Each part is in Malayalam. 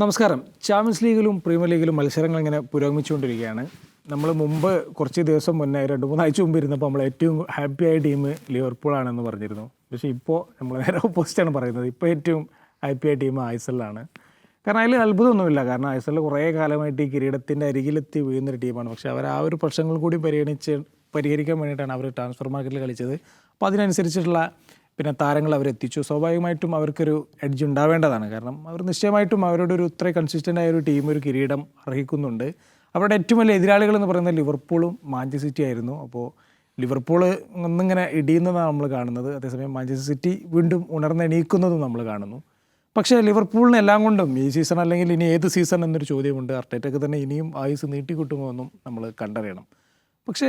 നമസ്കാരം. ചാമ്പ്യൻസ് ലീഗിലും പ്രീമിയർ ലീഗിലും മത്സരങ്ങൾ ഇങ്ങനെ പുരോഗമിച്ചുകൊണ്ടിരിക്കുകയാണ്. നമ്മൾ മുമ്പ് കുറച്ച് ദിവസം മുന്നേ രണ്ട് മൂന്നാഴ്ച മുമ്പ് ഇരുന്നപ്പോൾ നമ്മൾ ഏറ്റവും ഹാപ്പിയായ ടീം ലിവർപൂൾ ആണെന്ന് പറഞ്ഞിരുന്നു. പക്ഷേ ഇപ്പോൾ നമ്മൾ നേരെ ഓപ്പോസിറ്റാണ് പറയുന്നത്. ഇപ്പോൾ ഏറ്റവും ഹാപ്പിയായ ടീം ഐസലാണ് കാരണം അതിൽ അത്ഭുതമൊന്നുമില്ല. കാരണം ആയിസൽ കുറേ കാലമായിട്ട് ഈ കിരീടത്തിന്റെ അരികിലെത്തി വീഴുന്നൊരു ടീമാണ്. പക്ഷേ അവർ ആ ഒരു പ്രശ്നങ്ങൾ കൂടി പരിഗണിച്ച് പരിഹരിക്കാൻ വേണ്ടിയിട്ടാണ് അവർ ട്രാൻസ്ഫർ മാർക്കറ്റിൽ കളിച്ചത്. അപ്പോൾ അതിനനുസരിച്ചിട്ടുള്ള പിന്നെ താരങ്ങൾ അവരെത്തിച്ചു സ്വാഭാവികമായിട്ടും അവർക്കൊരു എഡ്ജ് ഉണ്ടാവേണ്ടതാണ്. കാരണം അവർ നിശ്ചയമായിട്ടും അവരുടെ ഒരു ഇത്ര കൺസിസ്റ്റന്റ് ആയ ഒരു ടീം ഒരു കിരീടം അർഹിക്കുന്നുണ്ട്. അവരുടെ ഏറ്റവും വലിയ എതിരാളികൾ എന്ന് പറയുന്നത് ലിവർപൂളും മാഞ്ചസ്റ്റർ സിറ്റി ആയിരുന്നു. അപ്പോൾ ലിവർപൂൾ ഒന്നിങ്ങനെ ഇടിയുന്നതാണ് നമ്മൾ കാണുന്നത്. അതേസമയം മാഞ്ചസ്റ്റർ സിറ്റി വീണ്ടും ഉണർന്നെണീക്കുന്നതും നമ്മൾ കാണുന്നു. പക്ഷേ ലിവർപൂളിന് എല്ലാം കൊണ്ടും ഈ സീസൺ അല്ലെങ്കിൽ ഇനി ഏത് സീസൺ എന്നൊരു ചോദ്യമുണ്ട്. അർട്ടേറ്റൊക്കെ തന്നെ ഇനിയും ആയുസ് നീട്ടിക്കിട്ടുമോ എന്നും നമ്മൾ കണ്ടറിയണം. പക്ഷേ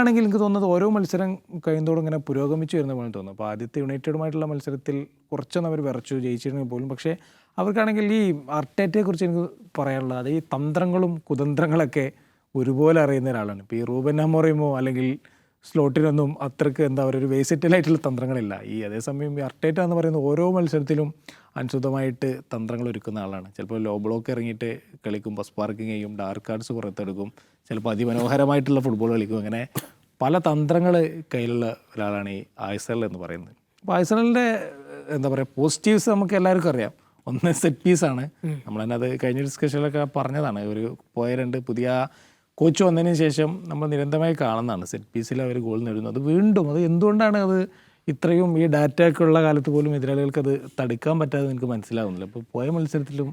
ആണെങ്കിൽ എനിക്ക് തോന്നുന്നത് ഓരോ മത്സരം കഴിയുന്നതോടും ഇങ്ങനെ പുരോഗമിച്ചു വരുന്ന പോലെ തോന്നുന്നു അപ്പോൾ ആദ്യത്തെ യുണൈറ്റഡുമായിട്ടുള്ള മത്സരത്തിൽ കുറച്ചൊന്നും അവർ വിറച്ചു ജയിച്ചിരുന്നെങ്കിൽ പോലും. പക്ഷേ അവർക്കാണെങ്കിൽ ഈ അർട്ടേറ്റയെക്കുറിച്ച് എനിക്ക് പറയാനുള്ളത് അത് ഈ തന്ത്രങ്ങളും കുതന്ത്രങ്ങളൊക്കെ ഒരുപോലെ അറിയുന്ന ഒരാളാണ്. ഇപ്പോൾ ഈ റൂബൻ അമോറിയമോ അല്ലെങ്കിൽ സ്ലോട്ടിനൊന്നും അത്രയ്ക്ക് എന്താ പറയുക ഒരു വേസിറ്റലായിട്ടുള്ള തന്ത്രങ്ങളില്ല. ഈ അതേസമയം ഈ അർട്ടേറ്റ എന്ന് പറയുന്ന ഓരോ മത്സരത്തിലും അനുസൃതമായിട്ട് തന്ത്രങ്ങൾ ഒരുക്കുന്ന ആളാണ്. ചിലപ്പോൾ ലോ ബ്ലോക്ക് ഇറങ്ങിയിട്ട് കളിക്കും ബസ് പാർക്കിംഗ് ചെയ്യും ഡാർക്ക് കാർഡ്സ് പുറത്തെടുക്കും ചിലപ്പോൾ അതിമനോഹരമായിട്ടുള്ള ഫുട്ബോൾ കളിക്കും. അങ്ങനെ പല തന്ത്രങ്ങൾ കയ്യിലുള്ള ഒരാളാണ് ഈ ആയ്സൽ എന്ന് പറയുന്നത്. അപ്പോൾ ആയ്സലിന്റെ എന്താ പറയുക പോസിറ്റീവ്സ് നമുക്ക് എല്ലാവർക്കും അറിയാം. ഒന്ന് സെറ്റ് പീസാണ് നമ്മൾ തന്നെ അത് കഴിഞ്ഞ ഡിസ്കഷനിലൊക്കെ പറഞ്ഞതാണ്. ഒരു പോയ രണ്ട് പുതിയ കോച്ച് വന്നതിന് ശേഷം നമ്മൾ നിരന്തരമായി കാണുന്നതാണ്. സെറ്റ് പീസിൽ അവർ ഗോൾ നേടുന്നത്. വീണ്ടും അത് എന്തുകൊണ്ടാണ് അത് ഇത്രയും ഈ ഡാറ്റയൊക്കെ ഉള്ള കാലത്ത് പോലും എതിരാളികൾക്ക് അത് തടുക്കാൻ പറ്റാതെ എനിക്ക് മനസ്സിലാവുന്നില്ല. അപ്പോൾ പോയ മത്സരത്തിലും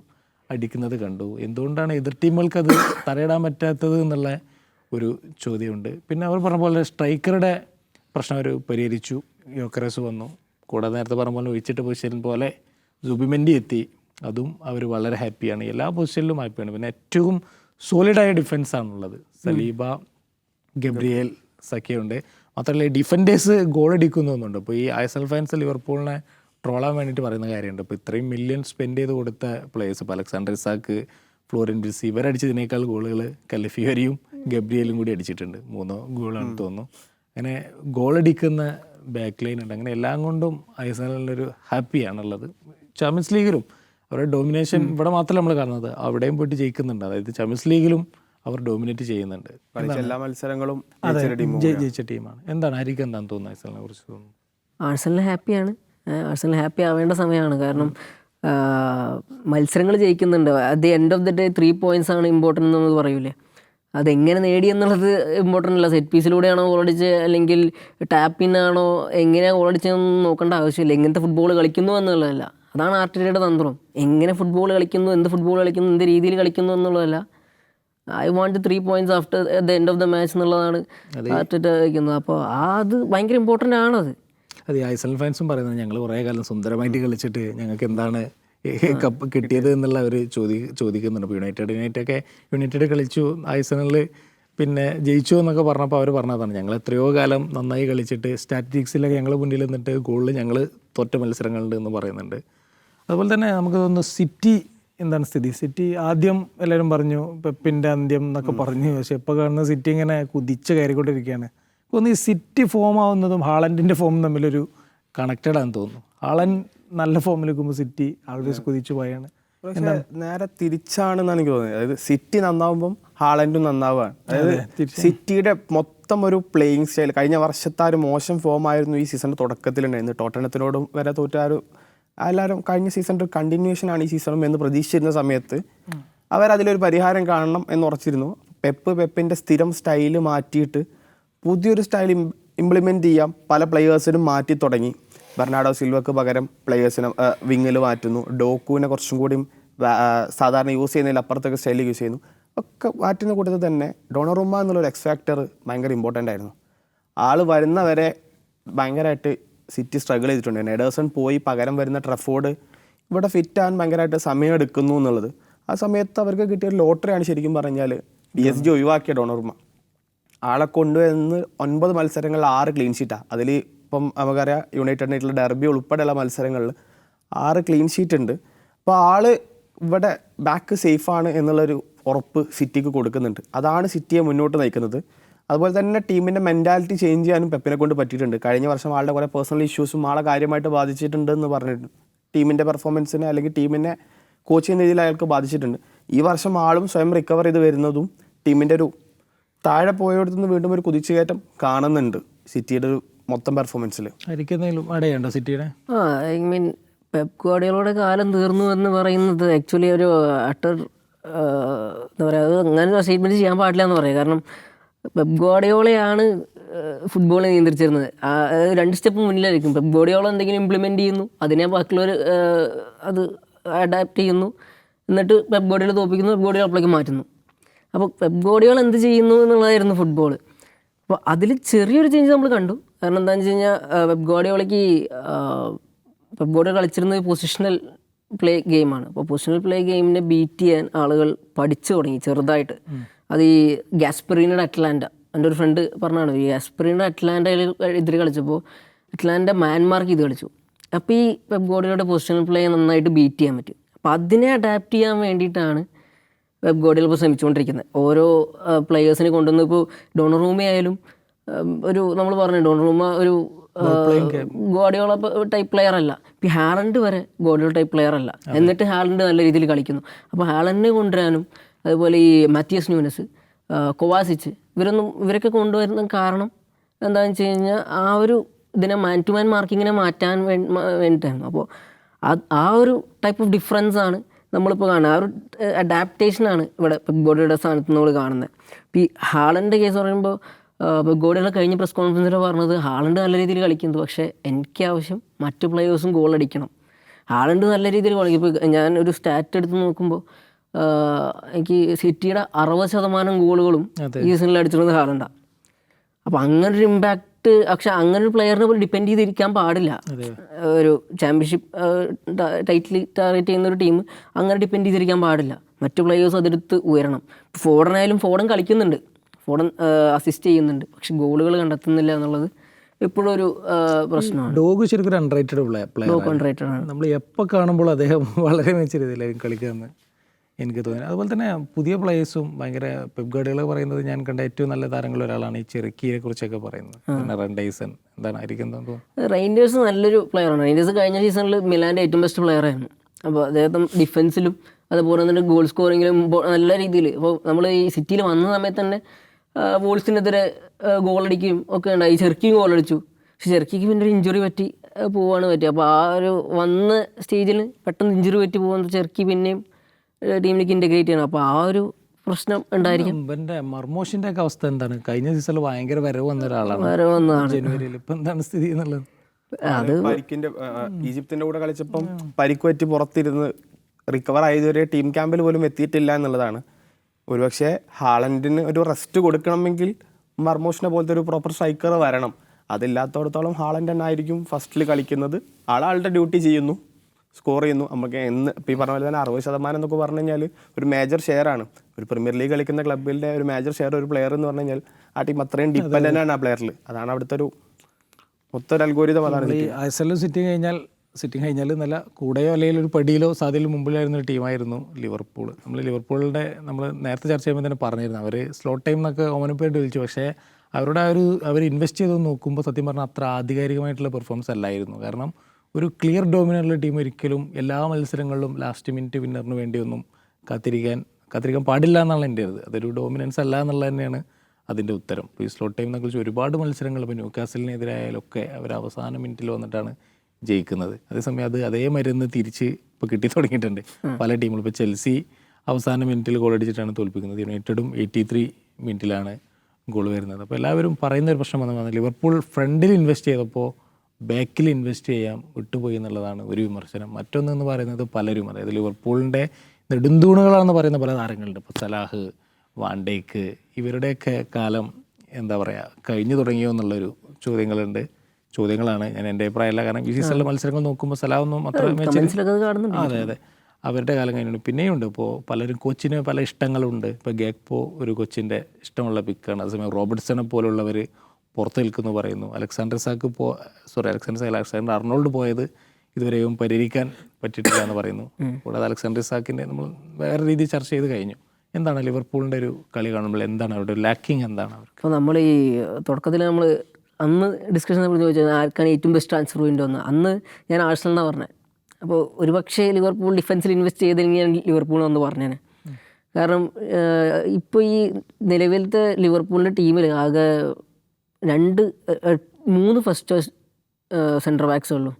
അടിക്കുന്നത് കണ്ടു. എന്തുകൊണ്ടാണ് എതിർ ടീമുകൾക്ക് അത് തടയിടാൻ പറ്റാത്തത് എന്നുള്ള ഒരു ചോദ്യമുണ്ട്. പിന്നെ അവർ പറഞ്ഞ പോലെ സ്ട്രൈക്കറുടെ പ്രശ്നം അവർ പരിഹരിച്ചു. യോക്കറസ് വന്നു. കൂടാതെ നേരത്തെ പറഞ്ഞ പോലെ ഒഴിച്ചിട്ട് പൊസിഷൻ പോലെ ജുബിമെൻഡി എത്തി. അതും അവർ വളരെ ഹാപ്പിയാണ് എല്ലാ പൊസിഷനിലും ഹാപ്പിയാണ് പിന്നെ ഏറ്റവും സോളിഡായ ഡിഫൻസ് ആണുള്ളത്. സലീബ ഗബ്രിയേൽ സഖ്യയുണ്ട് മാത്രമല്ല ഈ ഡിഫൻഡേഴ്സ് ഗോൾ അടിക്കുന്നുണ്ട് അപ്പോൾ ഈ ഐസൽ ഫാൻസ് ലിവർപൂളിനെ ട്രോളാൻ വേണ്ടിയിട്ട് പറയുന്ന കാര്യമുണ്ട്. അപ്പോൾ ഇത്രയും മില്യൺ സ്പെൻഡ് ചെയ്ത് കൊടുത്ത പ്ലേയേഴ്സ് ഇപ്പോൾ അലക്സാണ്ടർ ഇസാക്ക് ഫ്ലോറിൻ ബിസി ഇവരടിച്ചതിനേക്കാൾ ഗോളുകൾ കലിഫിയറിയും ഗബ്രിയലും കൂടി അടിച്ചിട്ടുണ്ട്. മൂന്നോ ഗോളാണ് തോന്നുന്നു. അങ്ങനെ ഗോളടിക്കുന്ന ബാക്ക് ലൈൻ ഉണ്ട്. അങ്ങനെ എല്ലാം കൊണ്ടും ഐസലിനൊരു ഹാപ്പിയാണുള്ളത് ചാമ്പ്യൻസ് ലീഗിലും അവരുടെ ഡോമിനേഷൻ ഇവിടെ മാത്രമല്ല നമ്മൾ കാണുന്നത്. അവിടെയും പോയിട്ട് ജയിക്കുന്നുണ്ട്. അതായത് ചാമ്പ്യൻസ് ലീഗിലും അവർ ഡോമിനേറ്റ് ചെയ്യുന്നുണ്ട്. എല്ലാ മത്സരങ്ങളും ജയിച്ച ടീമാണ്. എന്താണ് ആയിരിക്കും എന്താണ് തോന്നുന്നു ആഴ്സലിനെ കുറിച്ച് തോന്നുന്നു? ആഴ്സണൽ ഹാപ്പിയാണ്. ആഴ്സണൽ ഹാപ്പി ആവേണ്ട സമയമാണ്. കാരണം മത്സരങ്ങൾ ജയിക്കുന്നുണ്ട്. At the end of the day three points ആണ് ഇമ്പോർട്ടന്റ് എന്ന് നമ്മൾ പറയൂലേ. അതെങ്ങനെ നേടി എന്നുള്ളത് ഇമ്പോർട്ടന്റ് അല്ല. സെറ്റ് പീസിലൂടെയാണോ ഗോളടിച്ച് അല്ലെങ്കിൽ ടാപ്പിനാണോ എങ്ങനെയാണ് ഗോളടിച്ചതെന്ന് നോക്കേണ്ട ആവശ്യമില്ല. എങ്ങനത്തെ ഫുട്ബോൾ കളിക്കുന്നു എന്നുള്ളതല്ല. അതാണ് ആർട്ടിയുടെ തന്ത്രം. എങ്ങനെ ഫുട്ബോൾ കളിക്കുന്നു എന്ത് ഫുട്ബോൾ കളിക്കുന്നു എന്ത് രീതിയിൽ കളിക്കുന്നു എന്നുള്ളതല്ല. I want three points after the end of the match എന്നുള്ളതാണ് ആർട്ടിറ്റ വയ്ക്കുന്നത്. അപ്പോൾ ആ അത് ഭയങ്കര ഇമ്പോർട്ടന്റ് ആണത്. അത് ഐസൽ ഫാൻസും പറയുന്നത് ഞങ്ങൾ കുറേ കാലം സുന്ദരമായിട്ട് കളിച്ചിട്ട് ഞങ്ങൾക്ക് എന്താണ് കപ്പ് കിട്ടിയത് എന്നുള്ള ഒരു ചോദി ചോദിക്കുന്നുണ്ട്. ഇപ്പോൾ യുണൈറ്റഡ് യുണൈറ്റഡ് ഒക്കെ യുണൈറ്റഡ് കളിച്ചു ഐസണലിൽ പിന്നെ ജയിച്ചു എന്നൊക്കെ പറഞ്ഞപ്പോൾ അവർ പറഞ്ഞതാണ് ഞങ്ങൾ എത്രയോ കാലം നന്നായി കളിച്ചിട്ട് സ്റ്റാറ്റിസ്റ്റിക്സിലൊക്കെ ഞങ്ങൾ മുന്നിൽ നിന്നിട്ട് ഗോളിൽ ഞങ്ങൾ തോറ്റ മത്സരങ്ങളുണ്ട് എന്ന് പറയുന്നുണ്ട്. അതുപോലെ തന്നെ നമുക്ക് തോന്നുന്നു സിറ്റി എന്താണ് സ്ഥിതി? സിറ്റി ആദ്യം എല്ലാവരും പറഞ്ഞു പെപ്പിന്റെ അന്ത്യം എന്നൊക്കെ പറഞ്ഞു. പക്ഷെ ഇപ്പോൾ കാണുന്ന സിറ്റി ഇങ്ങനെ കുതിച്ച് കയറിക്കൊണ്ടിരിക്കുകയാണ്. തോന്നുന്നു ഈ സിറ്റി ഫോം ആവുന്നതും ഹാളൻഡിന്റെ ഫോമും തമ്മിലൊരു കണക്റ്റഡ് ആണെന്ന് തോന്നുന്നു. ഹാളൻ നല്ല ഫോമിൽ നിൽക്കുമ്പോൾ സിറ്റി ആൾവേസ് കുതിച്ചു പോയാണ്. പക്ഷേ നേരെ തിരിച്ചാണെന്നാണ് എനിക്ക് തോന്നുന്നത്. അതായത് സിറ്റി നന്നാവുമ്പം ഹാളൻഡും നന്നാവുകയാണ് അതായത് സിറ്റിയുടെ മൊത്തം ഒരു പ്ലേയിങ് സ്റ്റൈൽ കഴിഞ്ഞ വർഷത്തെ ആ ഒരു മോശം ഫോം ആയിരുന്നു ഈ സീസണിന്റെ തുടക്കത്തിലുണ്ടായിരുന്നു ടോട്ടനത്തിനോടും വരെ തോറ്റ ആ ഒരു എല്ലാവരും കഴിഞ്ഞ സീസൺ ഒരു കണ്ടിന്യൂഷൻ ആണ് ഈ സീസണും എന്ന് പ്രതീക്ഷിച്ചിരുന്ന സമയത്ത്. അവരതിലൊരു പരിഹാരം കാണണം എന്ന് ഉറച്ചിരുന്നു. പെപ്പ് പെപ്പിന്റെ സ്ഥിരം സ്റ്റൈൽ മാറ്റിയിട്ട് പുതിയൊരു സ്റ്റൈൽ ഇംപ്ലിമെന്റ് ചെയ്യാം പല പ്ലെയേഴ്സിനും മാറ്റി തുടങ്ങി. ബെർണാഡോ സിൽവക്ക് പകരം പ്ലെയേഴ്സിനെ വിങ്ങിൽ മാറ്റുന്നു. ഡോക്കുവിനെ കുറച്ചും കൂടിയും സാധാരണ യൂസ് ചെയ്യുന്നതിൽ അപ്പുറത്തൊക്കെ സ്റ്റൈൽ യൂസ് ചെയ്യുന്നു. ഒക്കെ മാറ്റുന്ന കൂട്ടത്തിൽ തന്നെ ഡൊണറുമ്മ എന്നുള്ളൊരു എക്സ് ഫാക്ടർ ഭയങ്കര ഇമ്പോർട്ടന്റ് ആയിരുന്നു. ആൾ വരുന്നവരെ ഭയങ്കരമായിട്ട് സിറ്റി സ്ട്രഗിൾ ചെയ്തിട്ടുണ്ട്. നെഡേഴ്സൺ പോയി പകരം വരുന്ന ട്രഫോർഡ് ഇവിടെ ഫിറ്റ് ആകാൻ ഭയങ്കരമായിട്ട് സമയം എടുക്കുന്നു എന്നുള്ളത്. ആ സമയത്ത് അവർക്ക് കിട്ടിയ ലോട്ടറിയാണ് ശരിക്കും പറഞ്ഞാൽ ഡി എസ് ജി ഒഴിവാക്കിയ ഡോണർമ ആളെ കൊണ്ടുവന്ന് ഒൻപത് മത്സരങ്ങളിൽ ആറ് ക്ലീൻ ഷീറ്റാണ് അതിൽ ഇപ്പം നമുക്കറിയാം യുണൈറ്റഡ് ആയിട്ടുള്ള ഡെർബി ഉൾപ്പെടെയുള്ള മത്സരങ്ങളിൽ ആറ് ക്ലീൻ ഷീറ്റ് ഉണ്ട്. അപ്പോൾ ആൾ ഇവിടെ ബാക്ക് സേഫാണ് എന്നുള്ളൊരു ഉറപ്പ് സിറ്റിക്ക് കൊടുക്കുന്നുണ്ട്. അതാണ് സിറ്റിയെ മുന്നോട്ട് നയിക്കുന്നത്. അതുപോലെ തന്നെ ടീമിന്റെ മെന്റാലിറ്റി ചേഞ്ച് ചെയ്യാനും പെപ്പിനെ കൊണ്ട് പറ്റിയിട്ടുണ്ട്. കഴിഞ്ഞ വർഷം ആളുടെ കുറേ പേഴ്സണൽ ഇഷ്യൂസും ആളെ കാര്യമായിട്ട് ബാധിച്ചിട്ടുണ്ട് എന്ന് പറഞ്ഞിട്ടുണ്ട്. ടീമിന്റെ പെർഫോമൻസിനെ അല്ലെങ്കിൽ ടീമിനെ കോച്ച് ചെയ്യുന്ന രീതിയിൽ അയാൾക്ക് ബാധിച്ചിട്ടുണ്ട്. ഈ വർഷം ആളും സ്വയം റിക്കവർ ചെയ്ത് വരുന്നതും ടീമിന്റെ ഒരു താഴെ പോയടുത്തുനിന്ന് വീണ്ടും ഒരു കുതിച്ചുകയറ്റം കാണുന്നുണ്ട് സിറ്റിയുടെ ഒരു മൊത്തം പെർഫോമൻസിൽ അടയുണ്ടോ സിറ്റിയുടെ? ആ ഐ മീൻ പെപ് ഗോഡിയോളുടെ കാലം തീർന്നു എന്ന് പറയുന്നത് ആക്ച്വലി ഒരു അട്ടർ എന്താ പറയുക അത് അങ്ങനെ സ്റ്റേറ്റ്മെന്റ് ചെയ്യാൻ പാടില്ല എന്ന് പറയാം. കാരണം പെപ് ഗോഡയോളയാണ് ഫുട്ബോൾ നിയന്ത്രിച്ചിരുന്നത്. രണ്ട് സ്റ്റെപ്പ് മുന്നിലായിരിക്കും. പെപ് ഗോഡയോള എന്തെങ്കിലും ഇംപ്ലിമെന്റ് ചെയ്യുന്നു അതിനെ ബാക്കിയുള്ളവർ അത് അഡാപ്റ്റ് ചെയ്യുന്നു. എന്നിട്ട് പെപ് ഗോഡിയോൾ തോപ്പിക്കുന്നു പെപ് ഗോഡിയോൾ അപ്പോഴേക്ക് മാറ്റുന്നു. അപ്പോൾ പെപ് ഗോഡിയോൾ എന്ത് ചെയ്യുന്നു എന്നുള്ളതായിരുന്നു ഫുട്ബോൾ അപ്പോൾ അതിൽ ചെറിയൊരു ചേഞ്ച് നമ്മൾ കണ്ടു. കാരണം എന്താണെന്ന് വെച്ച് കഴിഞ്ഞാൽ വെബ് ഗോഡിയോളയ്ക്ക് വെബ് ഗോഡിയോ കളിച്ചിരുന്നത് പൊസിഷണൽ പ്ലേ ഗെയിമാണ് അപ്പോൾ പൊസിഷണൽ പ്ലേ ഗെയിമിനെ ബീറ്റ് ചെയ്യാൻ ആളുകൾ പഠിച്ചു തുടങ്ങി ചെറുതായിട്ട്. അത് ഈ ഗാസ്പെറീനയുടെ അറ്റ്ലാന്റ. എന്റെ ഒരു ഫ്രണ്ട് പറഞ്ഞാണ് ഈ ഗാസ്പെറീനയുടെ അറ്റ്ലാന്റയിൽ എതിരെ കളിച്ചപ്പോൾ അറ്റ്ലാന്റ മാൻമാർക്ക് ഇത് കളിച്ചു. അപ്പോൾ ഈ വെബ് ഗോഡിലൂടെ പൊസിഷണൽ പ്ലേ നന്നായിട്ട് ബീറ്റ് ചെയ്യാൻ പറ്റും. അപ്പോൾ അതിനെ അഡാപ്റ്റ് ചെയ്യാൻ വേണ്ടിയിട്ടാണ് വെബ് ഗോഡിൽ ഇപ്പോൾ ശ്രമിച്ചുകൊണ്ടിരിക്കുന്നത്. ഓരോ പ്ലെയേഴ്സിനെ കൊണ്ടുവന്ന് ഇപ്പോൾ ഡോണറൂമ ആയാലും ഒരു നമ്മൾ പറഞ്ഞു ഡോണറൂമ ഒരു ഗോഡിയോള ടൈപ്പ് പ്ലെയർ അല്ല. ഇപ്പം ഹാളൻഡ് വരെ ഗോഡിയോള ടൈപ്പ് പ്ലെയർ അല്ല. എന്നിട്ട് ഹാലൻഡ് നല്ല രീതിയിൽ കളിക്കുന്നു. അപ്പോൾ ഹാളൻഡിനെ കൊണ്ടുവരാനും അതുപോലെ ഈ മാത്യൂസ് ന്യൂനസ് കൊവാസിച്ച് ഇവരൊന്നും ഇവരൊക്കെ കൊണ്ടുവരുന്ന കാരണം എന്താണെന്ന് വെച്ച് കഴിഞ്ഞാൽ ആ ഒരു ഇതിനെ മാൻ ടു മാൻ മാർക്കിങ്ങിനെ മാറ്റാൻ വേണ്ടി വേണ്ടിയിട്ടായിരുന്നു. അപ്പോൾ ആ ഒരു ടൈപ്പ് ഓഫ് ഡിഫറൻസ് ആണ് നമ്മളിപ്പോൾ കാണുന്നത്. ആ ഒരു അഡാപ്റ്റേഷനാണ് ഇവിടെ പെപ് ബോഡിയുടെ സ്ഥാനത്ത് നമ്മൾ കാണുന്നത്. ഇപ്പോൾ ഈ ഹാളന്റെ കേസ് പറയുമ്പോൾ പെപ് ബോഡിയുടെ കഴിഞ്ഞ പ്രസ് കോൺഫറൻസിൽ പറഞ്ഞത് ഹാളണ്ട് നല്ല രീതിയിൽ കളിക്കുന്നത് പക്ഷേ എനിക്ക് ആവശ്യം മറ്റു പ്ലെയേഴ്സും ഗോൾ അടിക്കണം. ഹാളണ്ട് നല്ല രീതിയിൽ കളിക്കും. ഇപ്പോൾ ഞാൻ ഒരു സ്റ്റാറ്റ് എടുത്ത് നോക്കുമ്പോൾ എനിക്ക് സിറ്റിയുടെ അറുപത് ശതമാനം ഗോളുകളും ഈ സീസണിൽ അടിച്ചിരുന്നത് ഹാലണ്ട. അപ്പോൾ അങ്ങനെ ഒരു ഇമ്പാക്റ്റ് പക്ഷെ അങ്ങനെ ഒരു പ്ലെയറിനെ പോലും ഡിപ്പെൻഡ് ചെയ്തിരിക്കാൻ പാടില്ല. ഒരു ചാമ്പ്യൻഷിപ്പ് ടൈറ്റിൽ ടാർഗറ്റ് ചെയ്യുന്ന ഒരു ടീം അങ്ങനെ ഡിപ്പെൻഡ് ചെയ്തിരിക്കാൻ പാടില്ല. മറ്റു പ്ലെയേഴ്സ് അതെടുത്ത് ഉയരണം. ഫോഡനായാലും ഫോഡൻ കളിക്കുന്നുണ്ട്. ഫോഡൻ അസിസ്റ്റ് ചെയ്യുന്നുണ്ട്. പക്ഷെ ഗോളുകൾ കണ്ടെത്തുന്നില്ല എന്നുള്ളത് ഇപ്പോഴും ഒരു പ്രശ്നമാണ്. ഡോഗ് ശരിക്കും അൺറേറ്റഡ് പ്ലെയർ ആണ്. നമ്മൾ എപ്പോൾ കാണുമ്പോൾ അദ്ദേഹം വളരെ മികച്ച രീതിയിലായിരിക്കും കളിക്കുകയെന്ന് എനിക്ക് തോന്നി അതുപോലെ തന്നെ പുതിയ പ്ലേയേഴ്സും ഭയങ്കര പെബ്ഗാർഡുകൾ പറയുന്നത് ഞാൻ കണ്ട ഏറ്റവും നല്ല താരങ്ങളിൽ ഒരാളാണ് ഈ ചെറുക്കിയെ കുറിച്ചൊക്കെ പറയുന്നത്. റൺഡൈസൺ എന്താണ് റൈൻഡേഴ്സ് നല്ലൊരു പ്ലെയറാണ് റൈൻഡേഴ്സ് കഴിഞ്ഞ സീസണിൽ മിലാന്റെ ഏറ്റവും ബെസ്റ്റ് പ്ലെയർ ആയിരുന്നു. അപ്പോൾ അദ്ദേഹം ഡിഫൻസിലും അതുപോലെ തന്നെ ഗോൾ സ്കോറിങ്ങിലും നല്ല രീതിയിൽ ഇപ്പോൾ നമ്മൾ ഈ സിറ്റിയിൽ വന്ന സമയത്ത് തന്നെ വോൾസിനെതിരെ ഗോൾ അടിക്കുകയും ഒക്കെ ഉണ്ടായി. ചെറുക്കിയും ഗോൾ അടിച്ചു. പക്ഷെ ചെറുക്കിക്ക് പിന്നെ ഒരു ഇഞ്ചുറി പറ്റി പോവാണ് പറ്റി അപ്പോൾ ആ ഒരു വന്ന സ്റ്റേജിൽ പെട്ടെന്ന് ഇഞ്ചുറി പറ്റി പോകുന്ന ചെറുക്കി പിന്നെയും ടീമിലേക്ക് ഇന്റഗ്രേറ്റ് ചെയ്യണം. അപ്പോൾ ആ ഒരു പ്രശ്നം ഉണ്ടായിരിക്കും. ഇവന്റെ മർമോഷിന്റെ ഒക്കെ അവസ്ഥ എന്താണ്? കഴിഞ്ഞ സീസണിൽ ഭയങ്കര വരവ് വന്ന ഒരാളാണ്. വരവ് വന്നതാണ്. ജനുവരിയിൽ ഇപ്പൊ എന്താണ് സ്ഥിതി എന്നുള്ളത്? അത് പരിക്കിന്റെ ഈജിപ്തിന്റെ കൂടെ കളിച്ചപ്പം പരിക്ക് പറ്റി പുറത്തിരുന്ന് റിക്കവർ ആയതുവരെ ടീം ക്യാമ്പിൽ പോലും എത്തിയിട്ടില്ല എന്നുള്ളതാണ്. ഒരുപക്ഷെ ഹാളൻഡിന് ഒരു റെസ്റ്റ് കൊടുക്കണമെങ്കിൽ മർമോഷിനെ പോലത്തെ ഒരു പ്രോപ്പർ സ്ട്രൈക്കർ വരണം. അതില്ലാത്തടത്തോളം ഹാളൻഡ് തന്നെ ആയിരിക്കും ഫസ്റ്റിൽ കളിക്കുന്നത്. ആളാളുടെ ഡ്യൂട്ടി ചെയ്യുന്നു. സ്കോർ ചെയ്യുന്നു. നമുക്ക് എന്ന് ഇപ്പോൾ ഈ പറഞ്ഞ പോലെ തന്നെ അറുപത് ശതമാനം എന്നൊക്കെ പറഞ്ഞു കഴിഞ്ഞാൽ ഒരു മേജർ ഷെയർ ആണ്. ഒരു പ്രീമിയർ ലീഗ് കളിക്കുന്ന ക്ലബിന്റെ ഒരു മേജർ ഷെയർ ഒരു പ്ലെയർ എന്ന് പറഞ്ഞു കഴിഞ്ഞാൽ ആ ടീം അത്രയും ഡിപ്പെൻഡന്റ് ആണ് ആ പ്ലെയറിൽ അതാണ് അവിടുത്തെ ഒരു മൊത്തം അൽഗോരിതം അതാണ് ഈ സിറ്റി കഴിഞ്ഞാൽ സിറ്റിങ് കഴിഞ്ഞാൽ നല്ല കൂടെയോ അല്ലെങ്കിൽ ഒരു പടിയിലോ സാധ്യതയിൽ മുമ്പിലായിരുന്ന ഒരു ടീമായിരുന്നു ലിവർപൂൾ നമ്മൾ ലിവർപൂളിന്റെ നമ്മൾ നേരത്തെ ചർച്ച ചെയ്യുമ്പോൾ തന്നെ പറഞ്ഞിരുന്നു. അവർ സ്ലോട്ട് ടൈം എന്നൊക്കെ ഓമനപ്പേട്ട് വിളിച്ചു. പക്ഷേ അവരുടെ ആ ഒരു അവർ ഇൻവെസ്റ്റ് ചെയ്ത് നോക്കുമ്പോൾ സത്യം പറഞ്ഞാൽ അത്ര ആധികാരികമായിട്ടുള്ള പെർഫോമൻസ് അല്ലായിരുന്നു. കാരണം ഒരു ക്ലിയർ ഡോമിനറുള്ള ടീം ഒരിക്കലും എല്ലാ മത്സരങ്ങളിലും ലാസ്റ്റ് മിനിറ്റ് വിന്നറിന് വേണ്ടിയൊന്നും കാത്തിരിക്കാൻ കാത്തിരിക്കാൻ പാടില്ല എന്നാണ് എന്റെ ഇത് അതൊരു ഡോമിനൻസ് അല്ല എന്നുള്ളത് തന്നെയാണ് അതിന്റെ ഉത്തരം. ഈ സ്ലോ ടൈം എന്നൊക്കെ ഒരുപാട് മത്സരങ്ങൾ ഇപ്പോൾ ന്യൂക്കാസലിനെതിരായാലൊക്കെ അവർ അവസാന മിനിറ്റിൽ വന്നിട്ടാണ് ജയിക്കുന്നത്. അതേസമയം അത് അതേ മരുന്ന് തിരിച്ച് ഇപ്പോൾ കിട്ടി തുടങ്ങിയിട്ടുണ്ട്. പല ടീമുകളും ഇപ്പോൾ ചെൽസി അവസാന മിനിറ്റിൽ ഗോൾ അടിച്ചിട്ടാണ് തോൽപ്പിക്കുന്നത്. യുണൈറ്റഡും എയ്റ്റി ത്രീ മിനിറ്റിലാണ് ഗോൾ വരുന്നത്. അപ്പോൾ എല്ലാവരും പറയുന്ന ഒരു പ്രശ്നം വന്നു ലിവർപൂൾ ഫ്രണ്ടിൽ ഇൻവെസ്റ്റ് ചെയ്തപ്പോൾ ബാക്കിൽ ഇൻവെസ്റ്റ് ചെയ്യാം വിട്ടുപോയി എന്നുള്ളതാണ് ഒരു വിമർശനം. മറ്റൊന്നെന്ന് പറയുന്നത് പലരും അതായത് ലിവർപൂളിന്റെ നെടുന്തൂണുകളാണെന്ന് പറയുന്ന പല താരങ്ങളുണ്ട്. ഇപ്പോൾ സലാഹ് വാണ്ടേക്ക് ഇവരുടെയൊക്കെ കാലം എന്താ പറയുക കഴിഞ്ഞു തുടങ്ങിയോ എന്നുള്ളൊരു ചോദ്യങ്ങളുണ്ട്. ചോദ്യങ്ങളാണ് ഞാൻ എന്റെ അഭിപ്രായമല്ല. കാരണം ഈ സീസണിലെ മത്സരങ്ങൾ നോക്കുമ്പോൾ സലാഹൊന്നും അത്ര മികച്ച കാണുന്നുണ്ട്. അതെ അതെ. അവരുടെ കാലം കഴിഞ്ഞു പിന്നെയും ഉണ്ട് ഇപ്പോൾ പലരും കൊച്ചിന് പല ഇഷ്ടങ്ങളുണ്ട്. ഇപ്പോൾ ഗേക്പോ ഒരു കൊച്ചിന്റെ ഇഷ്ടമുള്ള പിക്കാണ് അതേസമയം റോബർട്ട്സണെ പോലുള്ളവർ പുറത്ത് നിൽക്കുന്നു പറയുന്നു. അലക്സാണ്ടർ സാക്ക് പോ sorry Alexander Isak Alexander Arnold പോയത് ഇതുവരെയും പരിഹരിക്കാൻ പറ്റിയിട്ടില്ല എന്ന് പറയുന്നു. കൂടാതെ അലക്സാണ്ടർ സാക്കിന്റെ നമ്മൾ വേറെ രീതി ചർച്ച ചെയ്ത് കഴിഞ്ഞു. എന്താണ് ലിവർപൂളിന്റെ ഒരു കളി കാണുമ്പോൾ എന്താണ് അവരുടെ ലാക്കിങ് എന്താണ് അവർക്ക്? അപ്പോൾ നമ്മൾ ഈ തുടക്കത്തിൽ നമ്മൾ അന്ന് ഡിസ്കഷൻ നമ്മൾ ചോദിച്ചത് ആർക്കാണ് ഏറ്റവും ബെസ്റ്റ് ട്രാൻസ്ഫർ വിൻഡോ എന്ന്? അന്ന് ഞാൻ ആഴ്സണലിനാണ് പറഞ്ഞത് അപ്പോൾ ഒരുപക്ഷെ ലിവർപൂൾ ഡിഫൻസിൽ ഇൻവെസ്റ്റ് ചെയ്തെങ്കിൽ ഞാൻ ലിവർപൂൾ എന്ന് പറഞ്ഞേനെ. കാരണം ഇപ്പോൾ ഈ നിലവിലത്തെ ലിവർപൂളിന്റെ ടീമിൽ ആകെ രണ്ട് മൂന്ന് ഫസ്റ്റ് ചോയ്സ് സെന്റർ ബാക്സേ ഉള്ളൂ.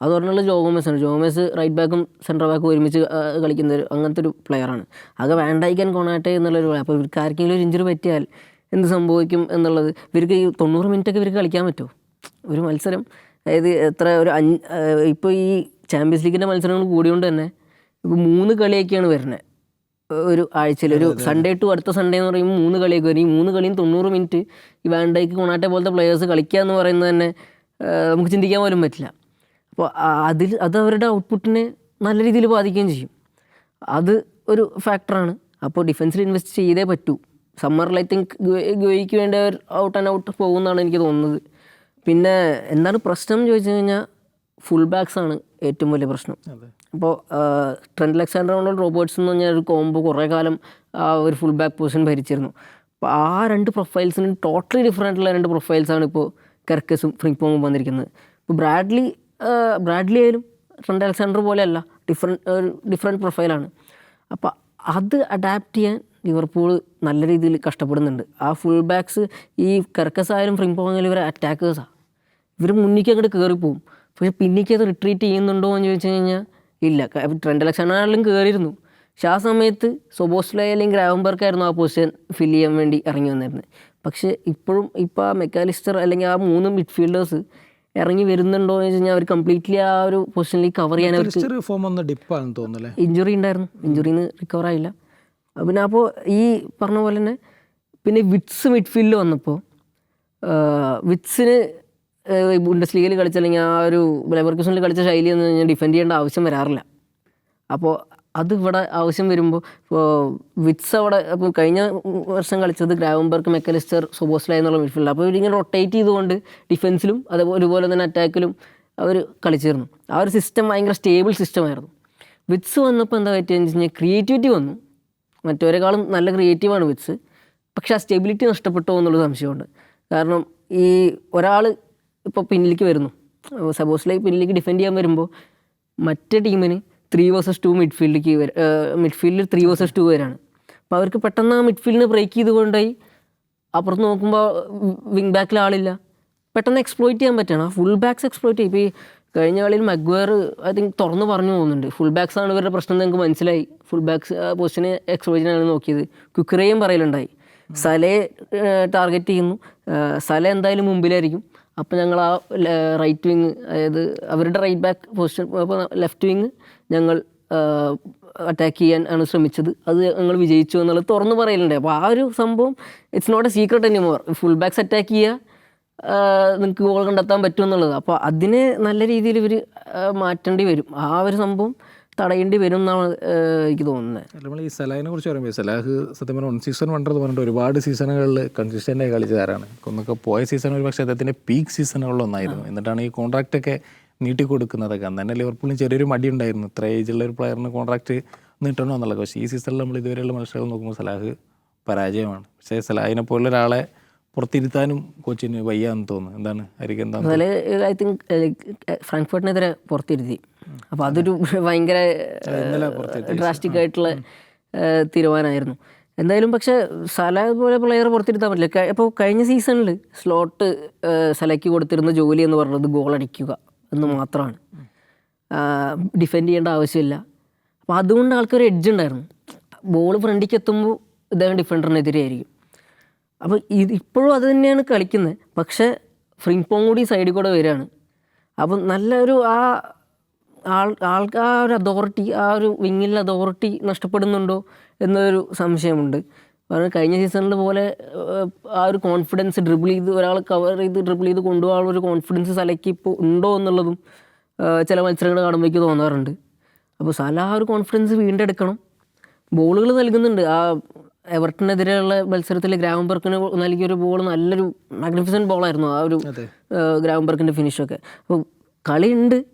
അത് പറഞ്ഞുള്ള ജോമേസ് ജോഗോമസ് റൈറ്റ് ബാക്കും സെന്റർ ബാക്കും ഒരുമിച്ച് കളിക്കുന്ന ഒരു അങ്ങനത്തെ ഒരു പ്ലെയറാണ് ആകെ വേണ്ടായിക്കാൻ കൊണാട്ടെ എന്നുള്ളൊരു അപ്പോൾ ഇവർക്ക് ആർക്കെങ്കിലും ഒരു ഇഞ്ചുറി പറ്റിയാൽ എന്ത് സംഭവിക്കും എന്നുള്ളത് ഇവർക്ക് ഈ തൊണ്ണൂറ് മിനിറ്റൊക്കെ ഇവർക്ക് കളിക്കാൻ പറ്റുമോ? ഒരു മത്സരം. അതായത് എത്ര ഒരു അഞ്ച് ഇപ്പോൾ ഈ ചാമ്പ്യൻസ് ലീഗിന്റെ മത്സരങ്ങൾ കൂടിയോണ്ട് തന്നെ ഇപ്പോൾ മൂന്ന് കളിയൊക്കെയാണ് വരുന്നത് ഒരു ആഴ്ചയിൽ ഒരു സൺഡേ ടു അടുത്ത സൺഡേ എന്ന് പറയുമ്പോൾ മൂന്ന് കളിയൊക്കെ വരും. ഈ മൂന്ന് കളിയും തൊണ്ണൂറ് മിനിറ്റ് ഈ വാൻഡേക്ക് കൊണാട്ടെ പോലത്തെ പ്ലെയേഴ്സ് കളിക്കുക എന്ന് പറയുന്നത് തന്നെ നമുക്ക് ചിന്തിക്കാൻ പോലും പറ്റില്ല. അപ്പോൾ അതിൽ അത് അവരുടെ ഔട്ട്പുട്ടിനെ നല്ല രീതിയിൽ ബാധിക്കുകയും ചെയ്യും. അത് ഒരു ഫാക്ടറാണ് അപ്പോൾ ഡിഫൻസിൽ ഇൻവെസ്റ്റ് ചെയ്തേ പറ്റൂ. സമ്മറിൽ ഐ തിങ്ക് ഗോയിക്ക് വേണ്ടി അവർ ഔട്ട് ആൻഡ് ഔട്ട് പോകുമെന്നാണ് എനിക്ക് തോന്നുന്നത്. പിന്നെ എന്താണ് പ്രശ്നം എന്ന് ചോദിച്ചു കഴിഞ്ഞാൽ ഫുൾ ബാക്സ് ആണ് ഏറ്റവും വലിയ പ്രശ്നം. അപ്പോൾ ട്രെൻഡ് അലക്സാണ്ടർ ആണോ റോബോട്ട്സ് എന്ന് പറഞ്ഞാൽ ഒരു കോംബോ കുറേ കാലം ആ ഒരു ഫുൾ ബാക്ക് പൊസിഷൻ ഭരിച്ചിരുന്നു. അപ്പോൾ ആ രണ്ട് പ്രൊഫൈൽസിനും ടോട്ടലി ഡിഫറെന്റ് ഉള്ള രണ്ട് പ്രൊഫൈൽസാണ് ഇപ്പോൾ കർക്കസും ഫ്രിങ്പോമും വന്നിരിക്കുന്നത്. ഇപ്പോൾ ബ്രാഡ്ലി ബ്രാഡ്ലി ആയാലും ട്രെൻഡ് അലക്സാണ്ടർ പോലെയല്ല ഡിഫറെന്റ് ഒരു ഡിഫറെന്റ് പ്രൊഫൈലാണ് അപ്പോൾ അത് അഡാപ്റ്റ് ചെയ്യാൻ ലിവർപൂൾ നല്ല രീതിയിൽ കഷ്ടപ്പെടുന്നുണ്ട്. ആ ഫുൾ ബാക്സ് ഈ കർക്കസ് ആയാലും ഫ്രിങ്പോങ് ആയാലും ഇവർ അറ്റാക്കേഴ്സാണ് ഇവർ മുന്നിലേക്ക് അങ്ങോട്ട് കയറിപ്പോവും പക്ഷെ പിന്നേക്ക് അത് റിട്രീറ്റ് ചെയ്യുന്നുണ്ടോ എന്ന് ചോദിച്ചു കഴിഞ്ഞാൽ ഇല്ല. ട്രെൻഡ് ഇലക്ഷനാണെങ്കിലും കയറിയിരുന്നു പക്ഷെ ആ സമയത്ത് സൊബോസ്ലേ അല്ലെങ്കിൽ ഗ്രാവംബർക്കായിരുന്നു ആ പൊസിഷൻ ഫിൽ ചെയ്യാൻ വേണ്ടി ഇറങ്ങി വന്നിരുന്നത്. പക്ഷേ ഇപ്പോഴും ഇപ്പോൾ ആ മെക്കാലിസ്റ്റർ അല്ലെങ്കിൽ ആ മൂന്ന് മിഡ്ഫീൽഡേഴ്സ് ഇറങ്ങി വരുന്നുണ്ടോ എന്ന് വെച്ച് കഴിഞ്ഞാൽ അവർ കംപ്ലീറ്റ്ലി ആ ഒരു പൊസിഷനിലേക്ക് കവർ ചെയ്യാൻ അവർക്ക് ഇഞ്ചുറി ഉണ്ടായിരുന്നു. ഇഞ്ചുറിയിൽ നിന്ന് റിക്കവർ ആയില്ല. പിന്നെ അപ്പോൾ ഈ പറഞ്ഞ പോലെ തന്നെ പിന്നെ വിറ്റ്സ് മിഡ്ഫീൽഡിൽ വന്നപ്പോൾ വിറ്റ്സിന് ബുണ്ടസ് ലീഗിൽ കളിച്ച അല്ലെങ്കിൽ ആ ഒരു ലെവർക്കുസണിൽ കളിച്ച ശൈലി എന്ന് പറഞ്ഞാൽ ഡിഫെൻഡ് ചെയ്യേണ്ട ആവശ്യം വരാറില്ല. അപ്പോൾ അത് ഇവിടെ ആവശ്യം വരുമ്പോൾ ഇപ്പോൾ വിറ്റ്സ് അവിടെ അപ്പോൾ കഴിഞ്ഞ വർഷം കളിച്ചത് ഗ്രാവംബർഗ് മെക്കലിസ്റ്റർ സൊബോസ്ല എന്നുള്ള മിഡ്ഫീൽഡ് അപ്പോൾ ഇവരിങ്ങനെ റൊട്ടേറ്റ് ചെയ്തുകൊണ്ട് ഡിഫൻസിലും അതേപോലെ ഒരുപോലെ തന്നെ അറ്റാക്കിലും അവർ കളിച്ചിരുന്നു. ആ ഒരു സിസ്റ്റം ഭയങ്കര സ്റ്റേബിൾ സിസ്റ്റമായിരുന്നു വിറ്റ്സ് വന്നപ്പോൾ എന്താ പറ്റിയെന്ന് വെച്ച് കഴിഞ്ഞാൽ ക്രിയേറ്റിവിറ്റി വന്നു. മറ്റവരെക്കാളും നല്ല ക്രിയേറ്റീവാണ് വിറ്റ്സ് പക്ഷേ ആ സ്റ്റെബിലിറ്റി നഷ്ടപ്പെട്ടോ എന്നുള്ള സംശയമുണ്ട്. കാരണം ഈ ഒരാൾ ഇപ്പോൾ പിന്നിലേക്ക് വരുന്നു. സപ്പോസ് ലൈക്ക് പിന്നിലേക്ക് ഡിഫെൻഡ് ചെയ്യാൻ വരുമ്പോൾ മറ്റേ ടീമിന് ത്രീ വേഴ്സസ് ടു മിഡ്ഫീൽഡിലേക്ക് മിഡ്ഫീൽഡിൽ ത്രീ വേഴ്സസ് ടു വരാണ് അപ്പോൾ അവർക്ക് പെട്ടെന്ന് ആ മിഡ്ഫീൽഡിനെ ബ്രേക്ക് ചെയ്തുകൊണ്ടായി അപ്പുറത്ത് നോക്കുമ്പോൾ വിങ് ബാക്കിൽ ആളില്ല. പെട്ടെന്ന് എക്സ്പ്ലോയിറ്റ് ചെയ്യാൻ പറ്റണം ഫുൾ ബാക്സ് എക്സ്പ്ലോയിറ്റ് ചെയ്യും. ഇപ്പോൾ ഈ കഴിഞ്ഞ കളിയിൽ മഗ്വയർ ഐ തിങ്ക് തുറന്ന് പറഞ്ഞു പോകുന്നുണ്ട്. ഫുൾ ബാക്സ് ആണ് ഇവരുടെ പ്രശ്നം എന്ന് നിങ്ങൾക്ക് മനസ്സിലായി. ഫുൾ ബാക്സ് പൊസിഷനെ എക്സ്പ്ലോയിറ്റിനാണ് നോക്കിയത്. കുക്കറേയും പറയലുണ്ടായി. സലയെ ടാർഗറ്റ് ചെയ്യുന്നു. സല എന്തായാലും മുമ്പിലായിരിക്കും. അപ്പോൾ ഞങ്ങൾ ആ റൈറ്റ് വിങ് അതായത് അവരുടെ റൈറ്റ് ബാക്ക് പൊസിഷൻ അപ്പോൾ ലെഫ്റ്റ് വിങ് ഞങ്ങൾ അറ്റാക്ക് ചെയ്യാൻ ആണ് ശ്രമിച്ചത്. അത് ഞങ്ങൾ വിജയിച്ചു എന്നുള്ളത് തുറന്നു പറയലുണ്ട്. അപ്പോൾ ആ ഒരു സംഭവം it's not a secret anymore full backs attack ചെയ്യുക നിങ്ങൾക്ക് ഗോൾ കണ്ടെത്താൻ പറ്റും എന്നുള്ളത്. അപ്പോൾ അതിനെ നല്ല രീതിയിൽ ഇവർ മാറ്റേണ്ടി വരും. ആ ഒരു സംഭവം തടയേണ്ടി വരും എന്നാണ് എനിക്ക് തോന്നുന്നത്. നമ്മൾ ഈ സലാഹിനെ കുറിച്ച് പറയുമ്പോൾ സലാഹ് സത്യം പറഞ്ഞാൽ വൺ സീസൺ വണ്ടർ എന്ന് പറഞ്ഞിട്ട് ഒരുപാട് സീസണുകളിൽ കൺസിസ്റ്റന്റ് ആയി കളിച്ചതാരാണ് ഒന്നൊക്കെ പോയ സീസൺ ഒരു പക്ഷേ അദ്ദേഹത്തിന്റെ പീക്ക് സീസണുകളിലൊന്നായിരുന്നു എന്നിട്ടാണ് ഈ കോൺട്രാക്റ്റ് ഒക്കെ നീട്ടി കൊടുക്കുന്നതൊക്കെ അന്ന് തന്നെ ലിവർപൂളിന് ചെറിയൊരു മടി ഉണ്ടായിരുന്നു. ഇത്ര ഏജുള്ള ഒരു പ്ലെയറിന് കോൺട്രാക്ട് നീട്ടണോ എന്നുള്ളത്. പക്ഷേ ഈ സീസണിൽ നമ്മൾ ഇതുവരെയുള്ള മത്സരങ്ങൾ നോക്കുമ്പോൾ സലാഹ് പരാജയമാണ്. പക്ഷേ സലാഹിനെ പോലുള്ള ഒരാളെ പുറത്തിരുത്താനും കോച്ചിന് വയ്യാന്ന് തോന്നുന്നു. എന്താണ്? എന്താണ്? അതിൽ ഐ തിങ്ക് ഫ്രാങ്ക്ഫർട്ടിനെതിരെ പുറത്തിരുത്തി. അപ്പോൾ അതൊരു ഭയങ്കര ഡ്രാസ്റ്റിക് ആയിട്ടുള്ള തീരുമാനമായിരുന്നു. എന്തായാലും പക്ഷേ സല പോലെ പ്ലെയർ പുറത്തിരുത്താൻ പറ്റില്ല. അപ്പോൾ കഴിഞ്ഞ സീസണിൽ സ്ലോട്ട് സലയ്ക്ക് കൊടുത്തിരുന്ന ജോലി എന്ന് പറയുന്നത് ഗോൾ അടിക്കുക എന്ന് മാത്രമാണ്. ഡിഫെൻഡ് ചെയ്യേണ്ട ആവശ്യമില്ല. അപ്പോൾ അതുകൊണ്ട് ആൾക്കൊരു എഡ്ജ് ഉണ്ടായിരുന്നു. ബോൾ ഫ്രണ്ടിക്ക് എത്തുമ്പോൾ ഇദ്ദേഹം ഡിഫൻഡറിനെതിരെ ആയിരിക്കും. അപ്പോൾ ഇത് ഇപ്പോഴും അത് തന്നെയാണ് കളിക്കുന്നത്. പക്ഷേ ഫ്രിങ്പോങ് കൂടി സൈഡിൽ കൂടെ വരികയാണ്. അപ്പം നല്ലൊരു ആ ആൾ ആൾക്ക് ആ ഒരു അതോറിറ്റി ആ ഒരു വിങ്ങിലെ അതോറിറ്റി നഷ്ടപ്പെടുന്നുണ്ടോ എന്നൊരു സംശയമുണ്ട്. കാരണം കഴിഞ്ഞ സീസണിൽ പോലെ ആ ഒരു കോൺഫിഡൻസ് ഡ്രിബിൾ ചെയ്ത് ഒരാൾ കവർ ചെയ്ത് ഡ്രിബിൾ ചെയ്ത് കൊണ്ടുപോകാനുള്ള ഒരു കോൺഫിഡൻസ് സലയ്ക്ക് ഇപ്പോൾ ഉണ്ടോ എന്നുള്ളതും ചില മത്സരങ്ങൾ കാണുമ്പോൾ എനിക്ക് തോന്നാറുണ്ട്. അപ്പോൾ സല ആ ഒരു കോൺഫിഡൻസ് വീണ്ടെടുക്കണം. ബോളുകൾ നൽകുന്നുണ്ട്. ആ എവർട്ടനെതിരെയുള്ള മത്സരത്തിൽ ഗ്രാമബർക്കിന് നൽകിയൊരു ബോൾ നല്ലൊരു മാഗ്നിഫിസന്റ് ബോളായിരുന്നു ആ ഒരു ഗ്രാമബർക്കിന്റെ ഫിനിഷൊക്കെ അപ്പോൾ കളിയുണ്ട്.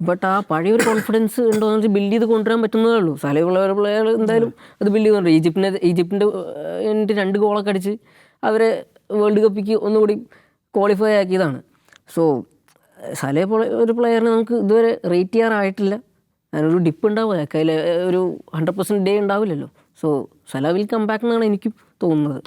ബട്ട് ആ പഴയ ഒരു കോൺഫിഡൻസ് ഉണ്ടോ എന്ന് ബിൽഡ് ചെയ്ത് കൊണ്ടുവരാൻ പറ്റുന്നതേ ഉള്ളൂ. സ്ഥലമുള്ള ഒരു പ്ലെയർ എന്തായാലും അത് ബിൽഡ് ചെയ്യുന്നുണ്ട് ഈജിപ്തിനെ ഈജിപ്തിന്റെ എന്റെ രണ്ട് ഗോളൊക്കെ അടിച്ച് അവരെ വേൾഡ് കപ്പിക്ക് ഒന്നുകൂടി ക്വാളിഫൈ ആക്കിയതാണ്. സോ സലേ പോലെ ഒരു പ്ലെയറിനെ നമുക്ക് ഇതുവരെ റേറ്റ് ചെയ്യാറായിട്ടില്ല. അതിനൊരു ഡിപ്പ് കയ്യിൽ ഒരു ഹൺഡ്രഡ് പെർസെന്റ് ഡേ ഉണ്ടാവില്ലല്ലോ. So Salah will come back എന്നാണ് എനിക്ക് തോന്നുന്നത്.